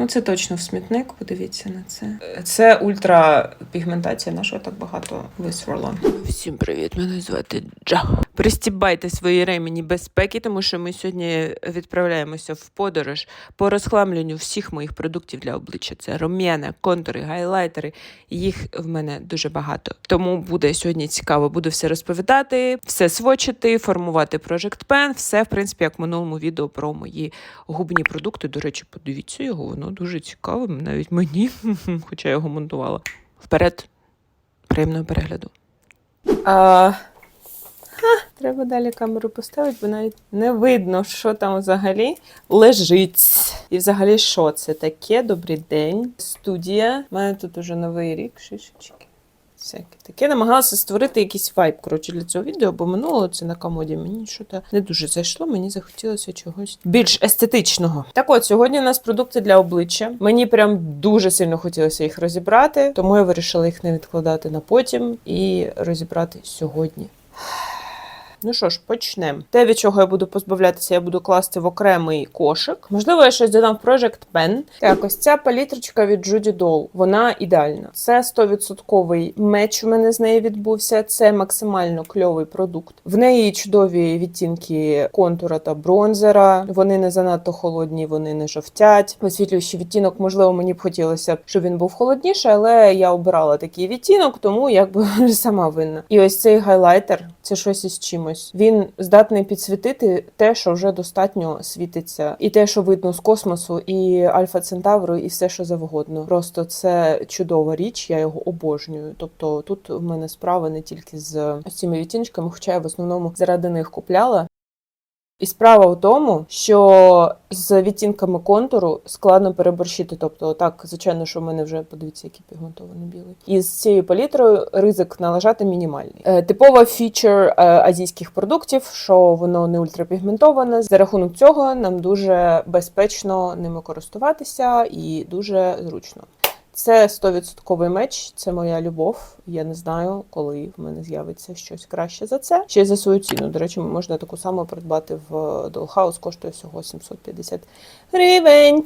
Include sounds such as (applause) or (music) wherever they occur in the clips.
Ну, це точно в смітник, подивіться на це. Це ультрапігментація, на що так багато висверло. Всім привіт, мене звати Джа. Пристібайте свої ремені безпеки, тому що ми сьогодні відправляємося в подорож по розхламленню всіх моїх продуктів для обличчя. Це рум'яна, контури, гайлайтери. Їх в мене дуже багато. Тому буде сьогодні цікаво. Буду все розповідати, все свочити, формувати Project Pen. Все, в принципі, як в минулому відео про мої губні продукти. До речі, подивіться його, воно дуже цікавим, навіть мені, (laughs) хоча я його монтувала. Вперед, приємного перегляду. А, треба далі камеру поставити, бо навіть не видно, що там взагалі лежить. І взагалі, що це таке? Добрий день. Студія. У мене тут уже новий рік, шишечки. Всяке таке. Намагалася створити якийсь вайб коротше, для цього відео, бо минуло це на комоді. Мені що то не дуже зайшло, мені захотілося чогось більш естетичного. Так от, сьогодні у нас продукти для обличчя. Мені прям дуже сильно хотілося їх розібрати, тому я вирішила їх не відкладати на потім і розібрати сьогодні. Ну що ж, почнемо. Те, від чого я буду позбавлятися, я буду класти в окремий кошик. Можливо, я щось додам в Project Pen. Так, ось ця палітрочка від Judy Doll. Вона ідеальна. Це 100% меч у мене з неї відбувся. Це максимально кльовий продукт. В неї чудові відтінки контура та бронзера. Вони не занадто холодні, вони не жовтять. Висвітлюючий відтінок, можливо, мені б хотілося, щоб він був холодніший, але я обирала такий відтінок, тому якби (laughs) сама винна. І ось цей гайлайтер це щось із чимось. Він здатний підсвітити те, що вже достатньо світиться, і те, що видно з космосу, і Альфа Центавру, і все, що завгодно. Просто це чудова річ, я його обожнюю. Тобто тут в мене справа не тільки з цими відтінчиками, хоча я в основному заради них купляла. І справа в тому, що з відтінками контуру складно переборщити. Тобто, так, звичайно, що в мене вже подивіться, який пігментований білий. І з цією палітрою ризик налажати мінімальний. Е, типова фічер е, азійських продуктів, що воно не ультрапігментоване. За рахунок цього нам дуже безпечно ними користуватися і дуже зручно. Це 100% меч, це моя любов. Я не знаю, коли в мене з'явиться щось краще за це. Ще й за свою ціну. До речі, можна таку саму придбати в Dollhouse, коштує всього 750 гривень.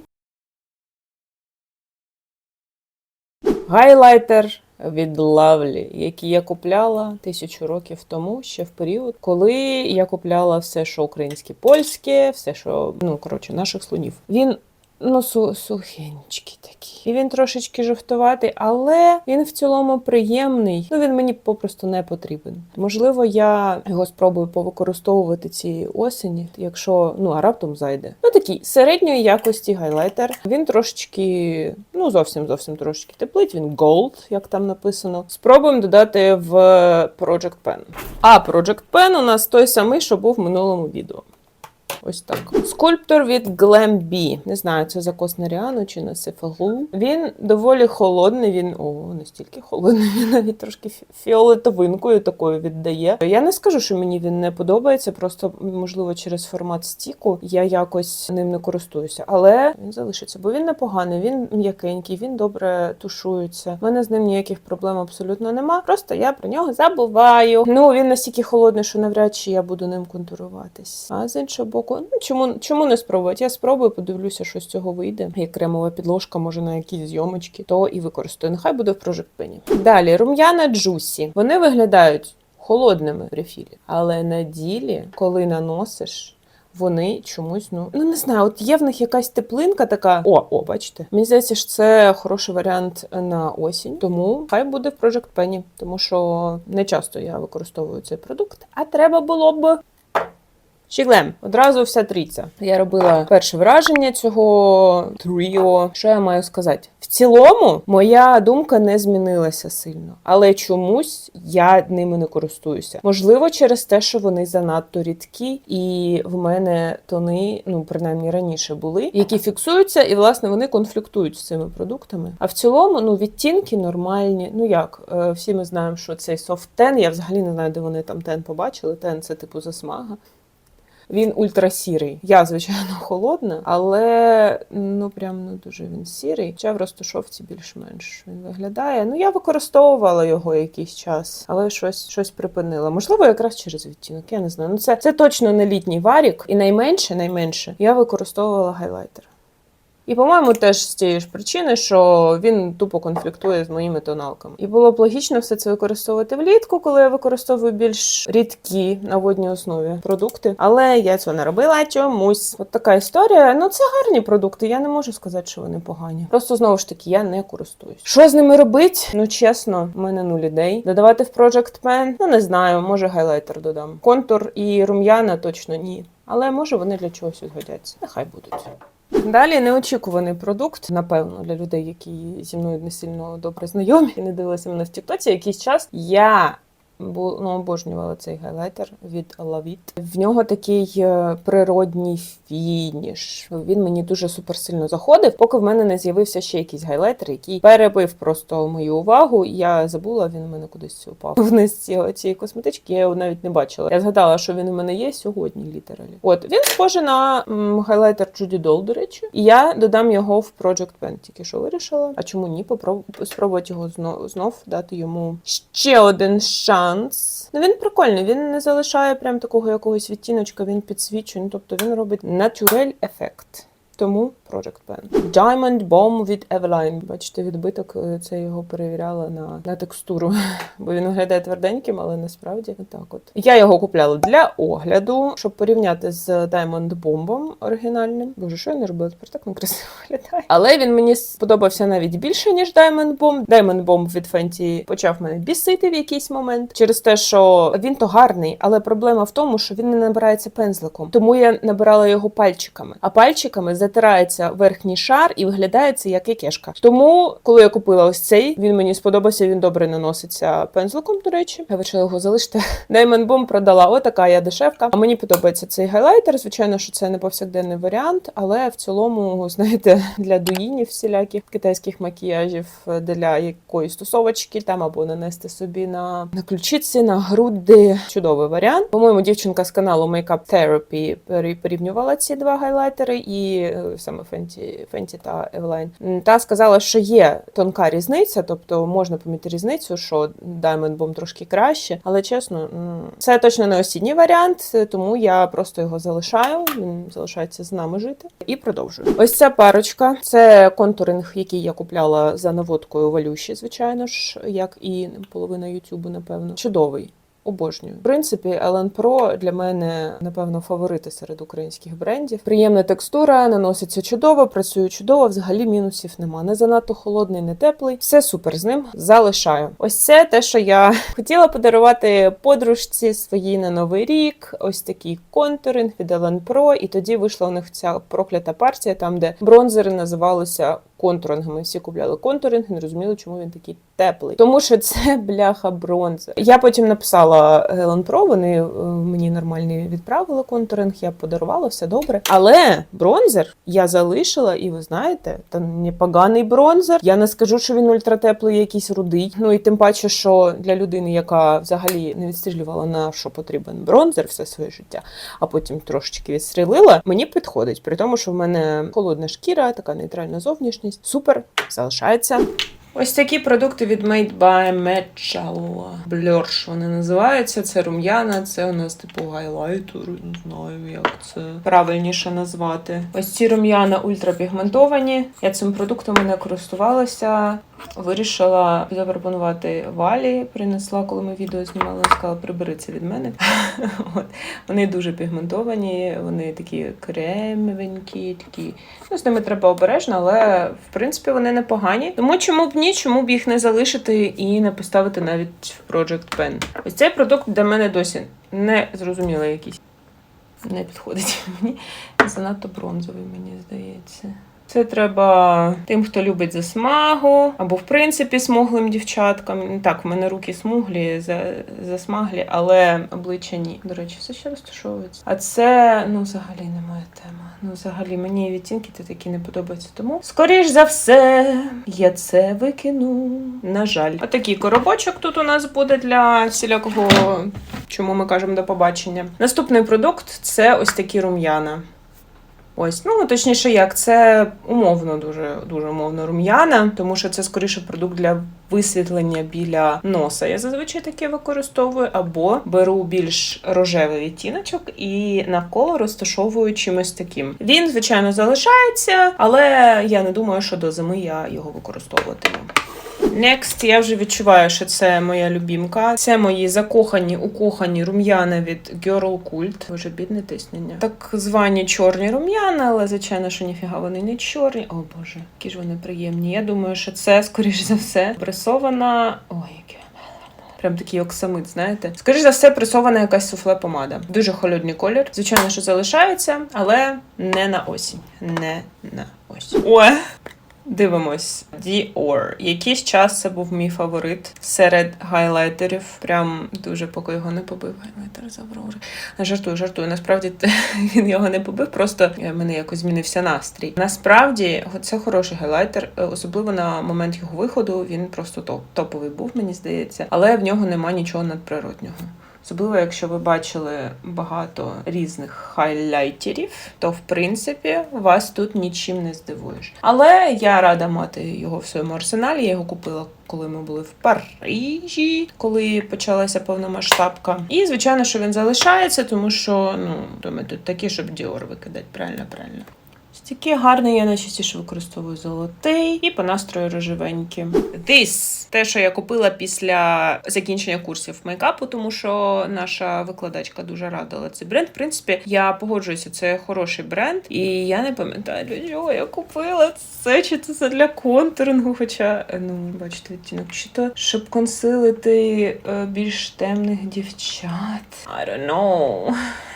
Гайлайтер від Lovely, який я купляла тисячу років тому, ще в період, коли я купляла все, що українське, польське, все, що ну коротше, наших слонів. Він ну су сухенький такий. І він трошечки жовтуватий, але він в цілому приємний. Ну він мені попросту не потрібен. Можливо, я його спробую повикористовувати цієї осені, якщо ну а раптом зайде. Ну такий середньої якості гайлайтер. Він трошечки, ну зовсім зовсім трошечки теплить. Він gold, як там написано. Спробуємо додати в Project Pen. А Project Pen у нас той самий, що був в минулому відео. Ось так. Скульптор від Glam B. Не знаю, це закос на Ріану чи на Сефагу. Він доволі холодний. Він о, настільки холодний, він навіть трошки фіолетовинкою такою віддає. Я не скажу, що мені він не подобається, просто можливо через формат стіку я якось ним не користуюся. Але він залишиться, бо він непоганий, він м'якенький, він добре тушується. У мене з ним ніяких проблем абсолютно нема. Просто я про нього забуваю. Ну він настільки холодний, що навряд чи я буду ним контуруватись. А з іншого боку, ну чому, чому не спробувати? Я спробую, подивлюся, що з цього вийде. Як кремова підложка, може на якісь зйомочки, то і використаю. Нехай буде в Pen. Далі рум'яна джусі. Вони виглядають холодними в рефілі, але на ділі, коли наносиш. Вони чомусь, ну ну не знаю, от є в них якась теплинка така. О, о, бачите. Мені здається, що це хороший варіант на осінь, тому хай буде в Project Pen, тому що не часто я використовую цей продукт, а треба було б. Щіглем, одразу вся трійця. Я робила перше враження цього тріо. Що я маю сказати? В цілому, моя думка не змінилася сильно, але чомусь я ними не користуюся. Можливо, через те, що вони занадто рідкі, і в мене тони, ну принаймні раніше були, які фіксуються, і власне вони конфліктують з цими продуктами. А в цілому, ну відтінки нормальні. Ну як е, всі ми знаємо, що цей софт тен. Я взагалі не знаю, де вони там тен побачили. Тен це типу засмага. Він ультрасірий. Я, звичайно, холодна, але ну прям ну дуже він сірий. Хоча в розташовці більш-менш він виглядає. Ну я використовувала його якийсь час, але щось щось припинила. Можливо, якраз через відтінок. Я не знаю. Ну це, це точно не літній варік, і найменше, найменше я використовувала гайлайтер. І, по-моєму, теж з тієї ж причини, що він тупо конфліктує з моїми тоналками. І було б логічно все це використовувати влітку, коли я використовую більш рідкі на водній основі продукти. Але я цього не робила чомусь. От така історія. Ну, це гарні продукти. Я не можу сказати, що вони погані. Просто знову ж таки, я не користуюсь. Що з ними робить? Ну чесно, в мене нуль ідей. Додавати в Project Pen? Ну не знаю, може гайлайтер додам. Контур і рум'яна точно ні. Але може вони для чогось згодяться. Нехай будуть. Далі неочікуваний продукт, напевно, для людей, які зі мною не сильно добре знайомі не дивилися мене в Тіктоці. Якийсь час я бу- ну, обожнювала цей гайлайтер від Lavit. В нього такий е, природній фініш. Він мені дуже суперсильно заходив, поки в мене не з'явився ще якийсь гайлайтер, який перебив просто мою увагу. Я забула, він у мене кудись упав вниз цієї косметички. Я його навіть не бачила. Я згадала, що він у мене є сьогодні, літералі. От він схожий на м, гайлайтер Judy Doll, до речі. І я додам його в Project Pen. Тільки що вирішила. А чому ні? Попробую спробувати його знов, знов дати йому ще один шанс. Ну він прикольний. Він не залишає прям такого якогось відтіночка. Він підсвічує. Ну, тобто він робить натюрель ефект. Тому Project Pen. Diamond Bomb від Eveline. Бачите, відбиток е, це його перевіряла на, на текстуру, (laughs) бо він виглядає тверденьким, але насправді так от. Я його купляла для огляду, щоб порівняти з Diamond Bomb оригінальним. Боже, що я не робила? Тепер так не красиво (laughs) виглядає. Але він мені сподобався навіть більше, ніж Diamond Bomb. Diamond Bomb від Fenty почав мене бісити в якийсь момент через те, що він то гарний, але проблема в тому, що він не набирається пензликом. Тому я набирала його пальчиками, а пальчиками затирається верхній шар і виглядає це як ікешка. Тому, коли я купила ось цей, він мені сподобався. Він добре наноситься пензликом. До речі, я вирішила його залишити. (laughs) Diamond Bomb продала. Отака я дешевка. А мені подобається цей гайлайтер. Звичайно, що це не повсякденний варіант, але в цілому, знаєте, (laughs) для дуїнів всіляких китайських макіяжів, для якоїсь тусовочки там або нанести собі на, на ключиці, на груди. Чудовий варіант. По-моєму, дівчинка з каналу Makeup Therapy порівнювала ці два гайлайтери і е, саме Fenty, Fenty та Eveline. Та сказала, що є тонка різниця, тобто можна помітити різницю, що Diamond Bomb трошки краще, але чесно, це точно не осінній варіант, тому я просто його залишаю. Він залишається з нами жити і продовжую. Ось ця парочка. Це контуринг, який я купляла за наводкою валюші, звичайно ж, як і половина Ютубу, напевно. Чудовий. Обожнюю. В принципі, Ellen Pro для мене, напевно, фаворити серед українських брендів. Приємна текстура, наноситься чудово, працює чудово, взагалі мінусів нема. Не занадто холодний, не теплий. Все супер з ним. Залишаю. Ось це те, що я (laughs) хотіла подарувати подружці своїй на новий рік. Ось такий контуринг від Ellen Pro. І тоді вийшла у них ця проклята партія, там де бронзери називалися контурингами. Всі купляли контуринг не розуміли, чому він такий теплий. Тому що це (laughs) бляха бронзер. Я потім написала Ellen Pro, вони е, мені нормальний відправили контуринг, я подарувала, все добре. Але бронзер я залишила, і ви знаєте, це непоганий бронзер. Я не скажу, що він ультратеплий, якийсь рудий. Ну і тим паче, що для людини, яка взагалі не відстрілювала на що потрібен бронзер все своє життя, а потім трошечки відстрілила, мені підходить. При тому, що в мене холодна шкіра, така нейтральна зовнішність. Супер, залишається. Ось такі продукти від Made by Mitchell. Blursh вони називаються. Це рум'яна, це у нас типу гайлайтер. Не знаю, як це правильніше назвати. Ось ці рум'яна ультрапігментовані. Я цим продуктом не користувалася. Вирішила запропонувати валі. Принесла, коли ми відео знімали, вона сказала, прибери це від мене. (laughs) От. Вони дуже пігментовані, вони такі кремовенькі, такі. Ну, з ними треба обережно, але в принципі вони непогані. Тому чому б ні, чому б їх не залишити і не поставити навіть в Project Pen. Ось цей продукт для мене досі не зрозуміло якийсь. Не підходить (laughs) мені. Занадто бронзовий, мені здається. Це треба тим, хто любить засмагу, або в принципі смуглим дівчаткам. Так, в мене руки смуглі, засмаглі, але обличчя ні. До речі, все ще розташовується. А це ну взагалі не моя тема. Ну, взагалі, мені відтінки то такі не подобаються. Тому, скоріш за все, я це викину. На жаль. Отакий коробочок тут у нас буде для всілякого, чому ми кажемо до побачення. Наступний продукт це ось такі рум'яна. Ось, ну точніше, як це умовно, дуже дуже умовно рум'яна, тому що це скоріше продукт для висвітлення біля носа. Я зазвичай таке використовую, або беру більш рожевий відтіночок і навколо розташовую чимось таким. Він, звичайно, залишається, але я не думаю, що до зими я його використовуватиму. Next, я вже відчуваю, що це моя любімка. Це мої закохані, укохані рум'яна від Girl Cult. Боже, бідне тиснення. Так звані чорні рум'яна, але звичайно, що ніфіга вони не чорні. О боже, які ж вони приємні. Я думаю, що це, скоріш за все, пресована. Ой, яке. Прям такий оксамит, знаєте. Скоріш за все, пресована якась суфле помада. Дуже холодний колір. Звичайно, що залишається, але не на осінь. Не на осінь. Ой. Дивимось, Dior. Якийсь час це був мій фаворит серед гайлайтерів. Прям дуже поки його не побив. Гайлайтер з. Жартую, жартую. Насправді (laughs) він його не побив, просто е, мене якось змінився настрій. Насправді, це хороший гайлайтер, е, особливо на момент його виходу. Він просто топ топовий був, мені здається, але в нього нема нічого надприроднього. Особливо, якщо ви бачили багато різних хайлайтерів, то в принципі вас тут нічим не здивуєш. Але я рада мати його в своєму арсеналі. Я його купила, коли ми були в Парижі, коли почалася повномасштабка. І звичайно, що він залишається, тому що ну думаю, тут такі, щоб Dior викидати. Правильно, правильно. Такий гарний, я найчастіше використовую золотий і по настрою рожевенькі. This – те, що я купила після закінчення курсів мейкапу, тому що наша викладачка дуже радила цей бренд. В принципі, я погоджуюся, це хороший бренд, і я не пам'ятаю, для чого я купила це, чи це для контурингу. Хоча, ну, бачите, відтінок, чи то щоб консилити е, більш темних дівчат. I don't know.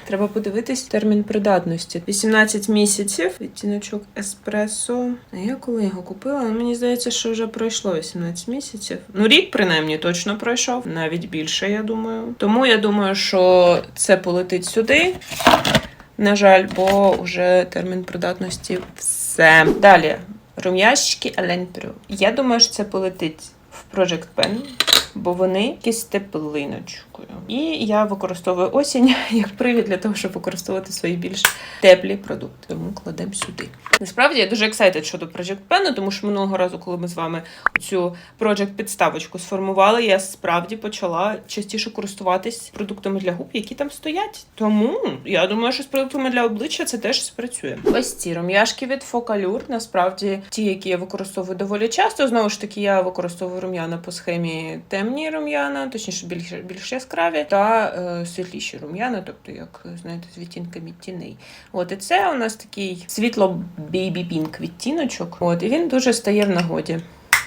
Треба подивитись термін придатності. 18 місяців. Відтіночок еспресо. А я коли його купила, ну, мені здається, що вже пройшло 18 місяців. Ну, рік, принаймні, точно пройшов, навіть більше, я думаю. Тому я думаю, що це полетить сюди. На жаль, бо вже термін придатності все. Далі. Рум'ящики Alain Perrier. Я думаю, що це полетить в Project Pen, бо вони якісь теплиночкою. І я використовую осінь (laughs) як привід для того, щоб використовувати свої більш теплі продукти. Тому кладемо сюди. Насправді я дуже ексайтед щодо Project Pen, тому що минулого разу, коли ми з вами цю Project підставочку сформували, я справді почала частіше користуватись продуктами для губ, які там стоять. Тому я думаю, що з продуктами для обличчя це теж спрацює. Ось ці рум'яшки від Focallure, насправді ті, які я використовую доволі часто. Знову ж таки, я використовую рум'яна по схемі темні рум'яна, точніше більш, більш яскраві, та е, світліші рум'яна, тобто, як знаєте, з відтінками тіней. От і це у нас такий світло бейбі пінк відтіночок. От і він дуже стає в нагоді.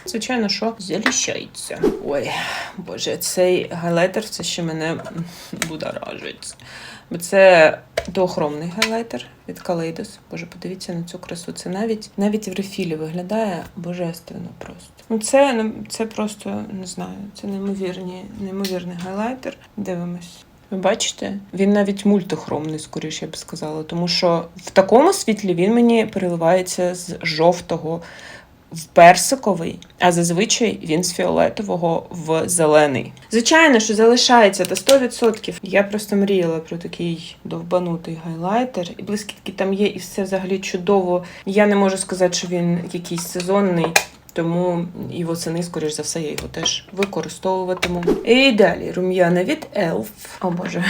Звичайно, що заліщається. Ой, боже, цей гайлайтер це ще мене будоражить. Бо це доохромний гайлайтер від Kaleidos. Боже, подивіться на цю красу. Це навіть навіть в рефілі виглядає божественно просто. Ну це ну, це просто не знаю. Це неймовірні, неймовірний гайлайтер. Дивимось. Ви бачите, він навіть мультихромний, скоріше я б сказала, тому що в такому світлі він мені переливається з жовтого в персиковий, а зазвичай він з фіолетового в зелений. Звичайно, що залишається та 100%. Я просто мріяла про такий довбанутий гайлайтер, і блискітки там є, і все взагалі чудово. Я не можу сказати, що він якийсь сезонний. Тому і восени, скоріш за все, я його теж використовуватиму. І далі рум'яна від Elf. О боже,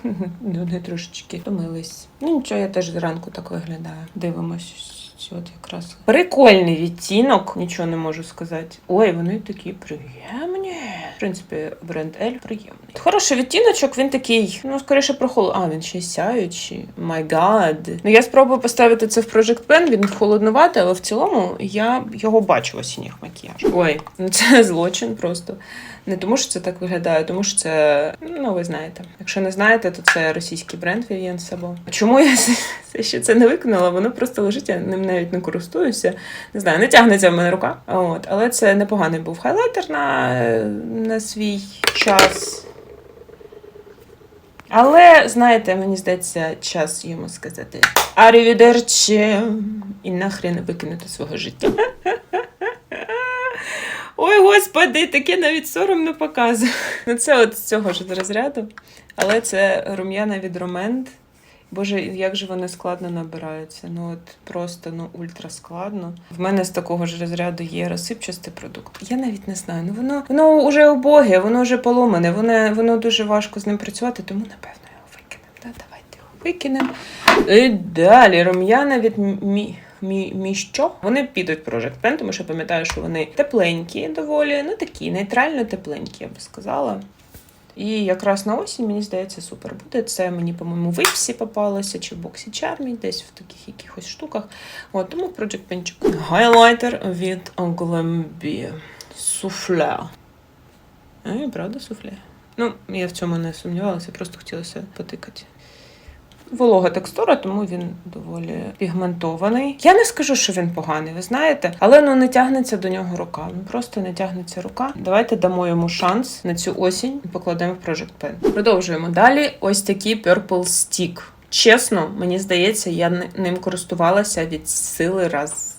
(laughs) вони трошечки втомились. Ну нічого, я теж зранку так виглядаю. Дивимось. От якраз прикольний відтінок, нічого не можу сказати. Ой, вони такі приємні. В принципі, бренд L приємний. Хороший відтіночок, він такий, ну скоріше прохолод. А, він ще сяючий. My God. Ну я спробую поставити це в Project Pen, він холоднуватий, але в цілому я його бачу в осінніх макіяж. Ой, ну це (laughs) злочин просто. Не тому, що це так виглядає, тому що це, ну ви знаєте. Якщо не знаєте, то це російський бренд Vivienne Sabo. Чому я ще це не виконала? Воно просто лежить, я ним навіть не користуюся. Не знаю, не тягнеться в мене рука. От, але це непоганий був хайлайтер на, на свій час. Але, знаєте, мені здається, час йому сказати Арівідерчі і нахрен викинути свого життя. (laughs) Ой, господи, таке навіть соромно показує. Ну, це от з цього ж розряду. Але це рум'яна від Ромент Боже, як же вони складно набираються. Ну от просто ну ультра складно. В мене з такого ж розряду є розсипчастий продукт. Я навіть не знаю. Ну воно воно вже убоге, воно вже поломане, воно, воно дуже важко з ним працювати, тому напевно його викинемо. Да, давайте його викинемо. І далі рум'яна від мі. Мі, мі? Вони підуть Project Pen, тому що пам'ятаю, що вони тепленькі доволі, ну такі, нейтрально тепленькі, я би сказала. І якраз на осінь, мені здається, супер буде. Це мені, по-моєму, в Іпсі попалося, чи в боксі Charmy, десь в таких якихось штуках. От, тому Project Pen. Гайлайтер від Glambi. Суфле. Е, правда, суфле? Ну, я в цьому не сумнівалася, просто хотілося потикати. Волога текстура, тому він доволі пігментований. Я не скажу, що він поганий, ви знаєте, але ну не тягнеться до нього рука. Ну просто не тягнеться рука. Давайте дамо йому шанс на цю осінь і покладемо в Project Pen. Продовжуємо далі. Ось такий Purple Stick. Чесно, мені здається, я ним користувалася від сили раз.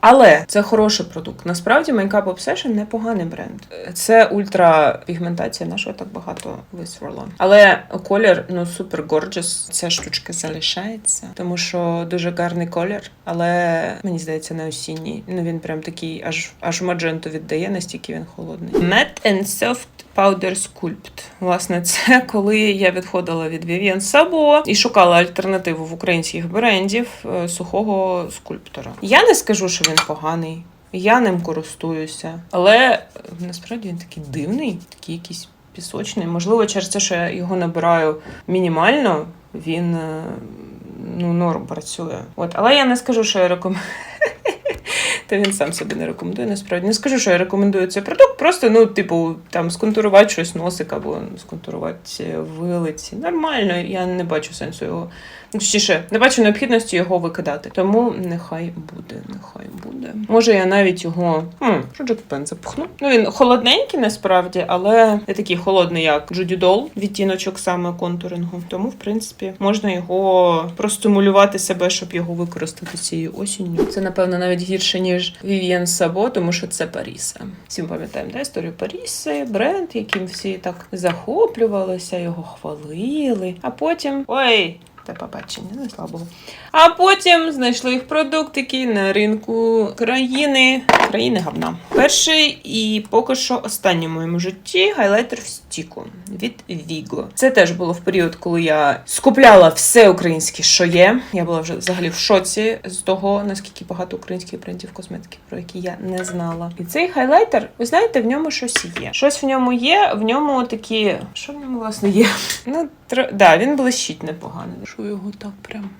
Але це хороший продукт. Насправді Makeup Obsession непоганий бренд. Це ультра пігментація, на що так багато висверло. Але колір ну супер gorgeous. Ця штучка залишається, тому що дуже гарний колір. Але мені здається, не осінній. Ну він прям такий, аж аж мадженту віддає, настільки він холодний. Matte and Soft Powder Sculpt. Власне, це (laughs) коли я відходила від Vivienne Sabo і шукала альтернативу в українських брендів е, сухого скульптора. Я не скажу, що він поганий. Я ним користуюся, але е, насправді він такий дивний, такий якийсь пісочний. Можливо, через те, що я його набираю мінімально, він е, ну, норм працює. От, але я не скажу, що я рекомендую. Та він сам собі не рекомендує, насправді. Не скажу, що я рекомендую цей продукт, просто, ну, типу, там сконтурувати щось носик або сконтурувати вилиці. Нормально, я не бачу сенсу його. Ну, Точніше, не бачу необхідності його викидати. Тому нехай буде, нехай буде. Може, я навіть його хм, Project Pen запухну. Ну, він холодненький насправді, але не такий холодний, як Doll, відтіночок саме контурингу. Тому, в принципі, можна його простимулювати себе, щоб його використати цією осінню. Це, напевно, навіть гірше, ніж Vivienne Sabo, тому що це Паріса. Всі ми пам'ятаємо да, історію Паріси, бренд, яким всі так захоплювалися, його хвалили. А потім. Ой! Та побачення, не слабого. А потім знайшли їх продуктики на ринку країни. Країни гавна. Перший і поки що останній в моєму житті гайлайтер стіку від Vigo. Це теж було в період, коли я скупляла все українське, що є. Я була вже взагалі в шоці з того, наскільки багато українських брендів косметики, про які я не знала. І цей хайлайтер, ви знаєте, в ньому щось є. Щось в ньому є, в ньому такі. Що в ньому власне є? Ну, тр... да, він блищить непогано. Що його так прям.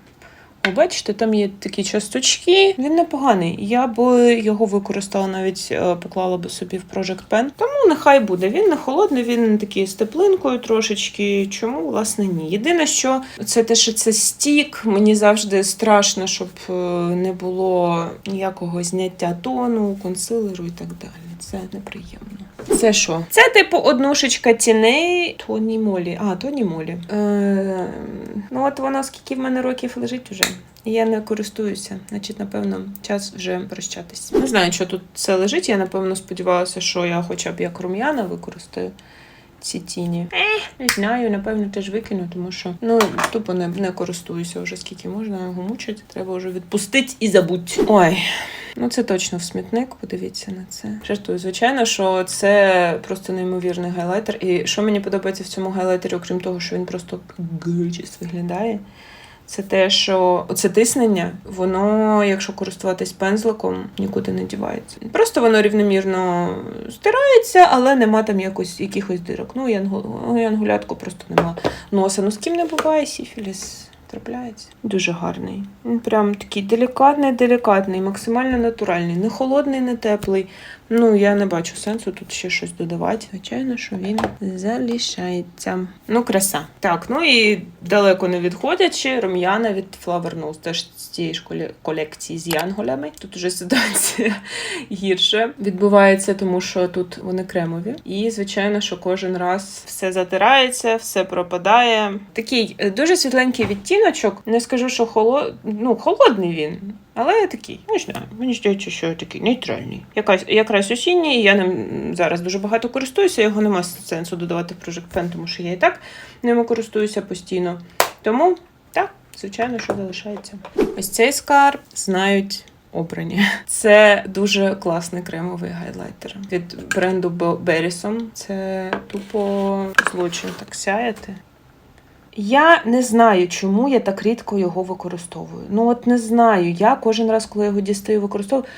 Бачите, там є такі часточки. Він непоганий. Я б його використала, навіть е, поклала би собі в Project Pen. Тому нехай буде. Він не холодний, він такий з теплинкою трошечки. Чому, власне, ні. Єдине, що це те, що це стік. Мені завжди страшно, щоб е, не було ніякого зняття тону, консилеру і так далі. Це неприємно. Це що? Це типу однушечка тіней Тоні Молі. А, Тоні Молі. Е, ну от вона скільки в мене років лежить уже. І Я не користуюся. Значить, напевно, час вже прощатись. Не знаю, що тут це лежить. Я напевно сподівалася, що я хоча б як рум'яна використаю ці тіні. Не знаю, напевно, теж викину, тому що ну тупо не, не користуюся вже скільки можна його мучити. Треба вже відпустити і забудь. Ой. Ну, це точно в смітник, подивіться на це. Жартую, звичайно, що це просто неймовірний гайлайтер. І що мені подобається в цьому гайлайтері, окрім того, що він просто gorgeous виглядає. Це те, що це тиснення, воно, якщо користуватись пензликом, нікуди не дівається. Просто воно рівномірно стирається, але нема там якось, якихось дирок. Ну, янгулятку просто нема носа. Ну з ким не буває, сіфіліс трапляється. Дуже гарний. Він прям такий делікатний, делікатний, максимально натуральний, не холодний, не теплий. Ну, я не бачу сенсу тут ще щось додавати. Звичайно, що він залишається. Ну, краса. Так, ну і далеко не відходячи, рум'яна від Flower Nose, теж з цієї ж колекції з янголями. Тут уже ситуація (laughs) гірше відбувається, тому що тут вони кремові. І, звичайно, що кожен раз все затирається, все пропадає. Такий е, дуже світленький відтіночок. Не скажу, що холод... ну, холодний він. Але такий, не знаю, мені здається, що такий нейтральний. Якась якраз осінній, я ним зараз дуже багато користуюся. Його нема сенсу додавати в Project Pen, тому що я і так ними користуюся постійно. Тому, так, звичайно, що залишається. Ось цей скарб знають. Обрані. Це дуже класний кремовий гайлайтер від бренду Берісон. Це тупо злочин так сяяти. Я не знаю, чому я так рідко його використовую. Ну от не знаю. Я кожен раз, коли його дістаю, використовую.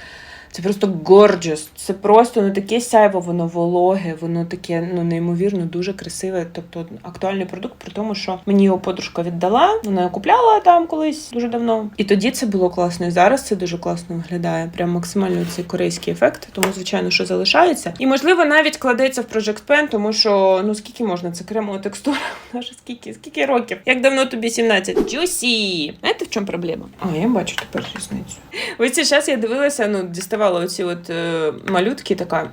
Це просто gorgeous. Це просто ну таке сяйво, воно вологе, воно таке ну неймовірно дуже красиве. Тобто актуальний продукт, при тому, що мені його подружка віддала. Вона його купляла там колись дуже давно. І тоді це було класно. І зараз це дуже класно виглядає. Прям максимально цей корейський ефект. Тому звичайно, що залишається. І можливо навіть кладеться в Project Pen, тому що ну скільки можна це кремова текстура? (laughs) Ж скільки, скільки років? Як давно тобі 17? Juicy! Знаєте, в чому проблема? А я бачу тепер різницю. Ось цей час я дивилася, ну, діставала оці от е, малютки, така.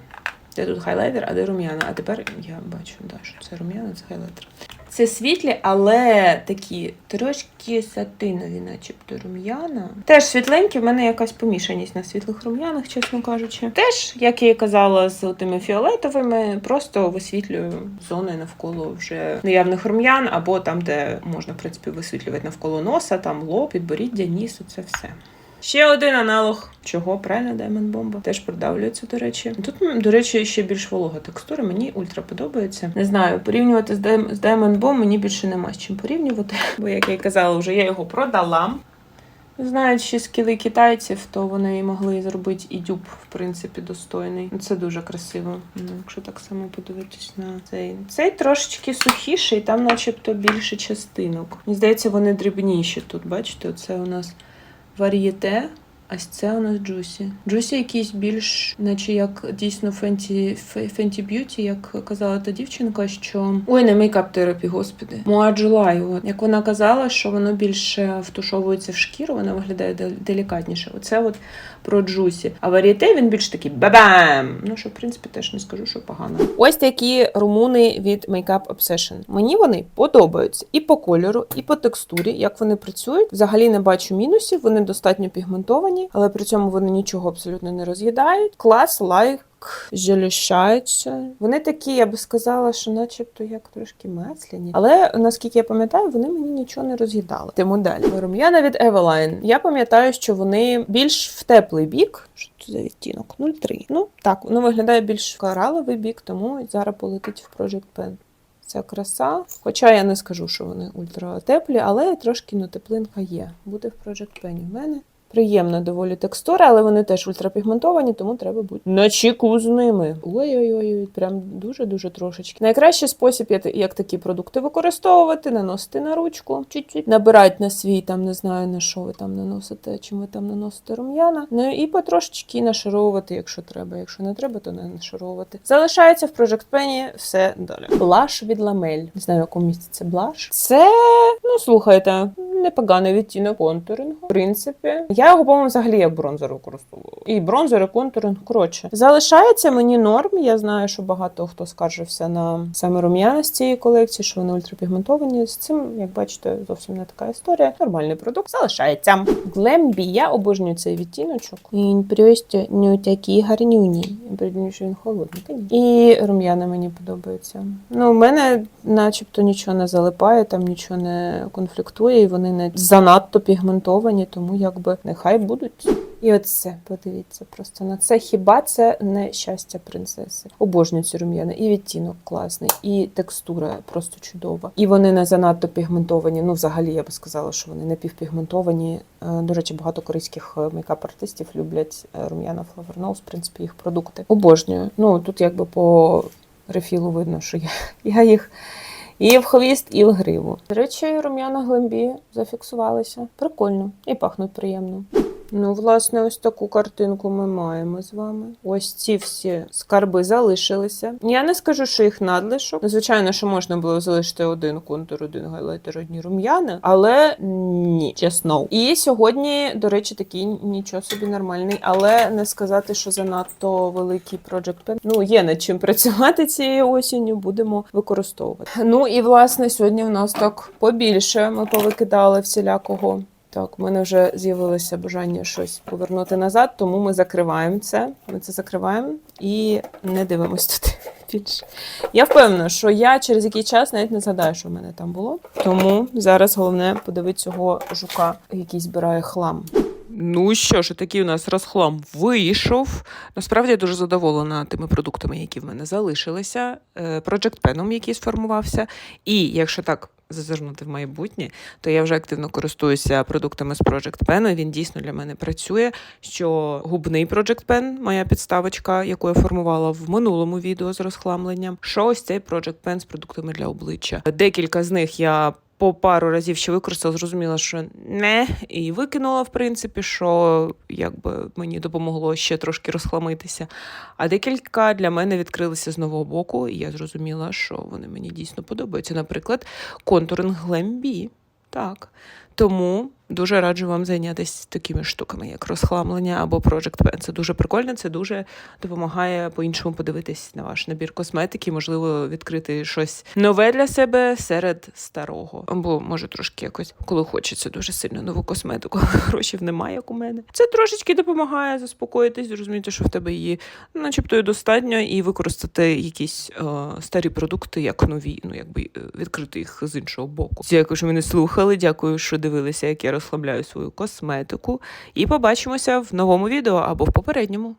Де тут хайлайтер, а де рум'яна? А тепер я бачу, да, що це рум'яна, це хайлайтер. Це світлі, але такі трошки сатинові, начебто рум'яна. Теж світленькі, в мене якась помішаність на світлих рум'янах, чесно кажучи. Теж, як я і казала, з тими фіолетовими, просто висвітлюю зони навколо вже наявних рум'ян, або там, де можна, в принципі, висвітлювати навколо носа, там лоб, підборіддя, ніс, це все. Ще один аналог. Чого? Правильно, Diamond Bomba. Теж продавлюється, до речі. Тут, до речі, ще більш волога текстура. Мені ультра подобається. Не знаю, порівнювати з Diam- з Diamond Bomb мені більше нема з чим порівнювати. (laughs) Бо, як я й казала, вже я його продала. Знаючи скіли китайців, то вони могли зробити і дюб, в принципі, достойний. Це дуже красиво. Ну, якщо так само подивитись на цей. Цей трошечки сухіший, там начебто більше частинок. Мені здається, вони дрібніші тут. Бачите, оце у нас вар'єте. Ось це у нас Джусі. Джусі якийсь більш, наче як дійсно фенті фенті б'юті, як казала та дівчинка, що ой, не мейкап терапі, господи. Муаджула його. як вона казала, що воно більше втушовується в шкіру, воно виглядає дел- делікатніше. Оце от про Джусі. А варієте він більш такий бабам. Ну що, в принципі, теж не скажу, що погано. Ось такі румуни від Makeup Obsession. Мені вони подобаються і по кольору, і по текстурі, як вони працюють. Взагалі не бачу мінусів, вони достатньо пігментовані, але при цьому вони нічого абсолютно не роз'їдають. Клас, лайк. Залишаються. Вони такі, я би сказала, що начебто як трошки масляні. Але наскільки я пам'ятаю, вони мені нічого не роз'їдали. Тему далі. Рум'яна від Eveline. Я пам'ятаю, що вони більш в теплий бік. Що це за відтінок? 0,3. Ну так, воно виглядає більш кораловий бік, тому зараз полетить в Project Pen. Ця краса. Хоча я не скажу, що вони ультратеплі, але трошки ну, теплинка є. Буде в Project Pen в мене. Приємна доволі текстура, але вони теж ультрапігментовані, тому треба бути на чеку з ними. Ой-ой-ой, прям дуже-дуже трошечки. Найкращий спосіб, як- такі продукти використовувати, наносити на ручку, чуть-чуть, набирати на свій, там не знаю на що ви там наносите, чим ви там наносите рум'яна. Ну і потрошечки нашаровувати, якщо треба. Якщо не треба, то не нашаровувати. Залишається в Project Pen все далі. Блаш від ламель. Не знаю, в якому місці це блаш. Це, ну слухайте, непоганий відтінок контурингу. В принципі, я його, по-моєму, взагалі як бронзер використовувала. І бронзер, і контуринг. Коротше, залишається мені норм. Я знаю, що багато хто скаржився на саме рум'яна з цієї колекції, що вони ультрапігментовані. З цим, як бачите, зовсім не така історія. Нормальний продукт залишається. Глембі, я обожнюю цей відтіночок. Він просто не такий гарнюній. Придумаю, що він холодний. І рум'яна мені подобаються. Ну, у мене, начебто, нічого не залипає, там нічого не конфліктує, і вони не занадто пігментовані, тому якби нехай будуть. І оце, подивіться просто на це. Хіба це не щастя принцеси? Обожнюю ці рум'яна. І відтінок класний, і текстура просто чудова. І вони не занадто пігментовані. Ну, взагалі, я би сказала, що вони не півпігментовані. Е, До речі, багато корейських е, мейкап-артистів люблять е, рум'яна Flower Nose, в принципі, їх продукти. Обожнюю. Ну, тут якби по рефілу видно, що я, (laughs) я їх і в хвіст, і в гриву. Речі, рум'яна глембі зафіксувалися. Прикольно і пахнуть приємно. Ну, власне, ось таку картинку ми маємо з вами. Ось ці всі скарби залишилися. Я не скажу, що їх надлишок. Ну, Звичайно, що можна було залишити один контур, один гайлайтер, одні рум'яни, але ні, чесно. І сьогодні, до речі, такий нічого собі нормальний, але не сказати, що занадто великий Project Pen. Ну, є над чим працювати цією осінню, будемо використовувати. Ну і власне сьогодні в нас так побільше. Ми повикидали всілякого. Так, в мене вже з'явилося бажання щось повернути назад, тому ми закриваємо це. Ми це закриваємо і не дивимось (laughs) тут. більше. Я впевнена, що я через який час навіть не згадаю, що в мене там було. Тому зараз головне подивити цього жука, який збирає хлам. Ну що ж, такий у нас розхлам вийшов. Насправді я дуже задоволена тими продуктами, які в мене залишилися, е, Project Pen, який сформувався. І якщо так зазирнути в майбутнє, то я вже активно користуюся продуктами з Project Pen. Він дійсно для мене працює. Що губний Project Pen, моя підставочка, яку я формувала в минулому відео з розхламленням. Що ось цей Project Pen з продуктами для обличчя. Декілька з них я. По пару разів ще використала, зрозуміла, що не, і викинула, в принципі, що якби мені допомогло ще трошки розхламитися. А декілька для мене відкрилися з нового боку, і я зрозуміла, що вони мені дійсно подобаються. Наприклад, контуринг Глембі. Так. Тому дуже раджу вам зайнятися такими штуками, як розхламлення або Project Pen. Це дуже прикольно, це дуже допомагає по-іншому подивитись на ваш набір косметики, можливо, відкрити щось нове для себе серед старого. Або може трошки якось, коли хочеться дуже сильно нову косметику, але (laughs) грошей немає, як у мене. Це трошечки допомагає заспокоїтись, зрозуміти, що в тебе її начебто достатньо, і використати якісь е, старі продукти як нові, ну якби е, відкрити їх з іншого боку. Дякую, що мене слухали. Дякую, що дивилися, як я розслабляю свою косметику. І побачимося в новому відео або в попередньому.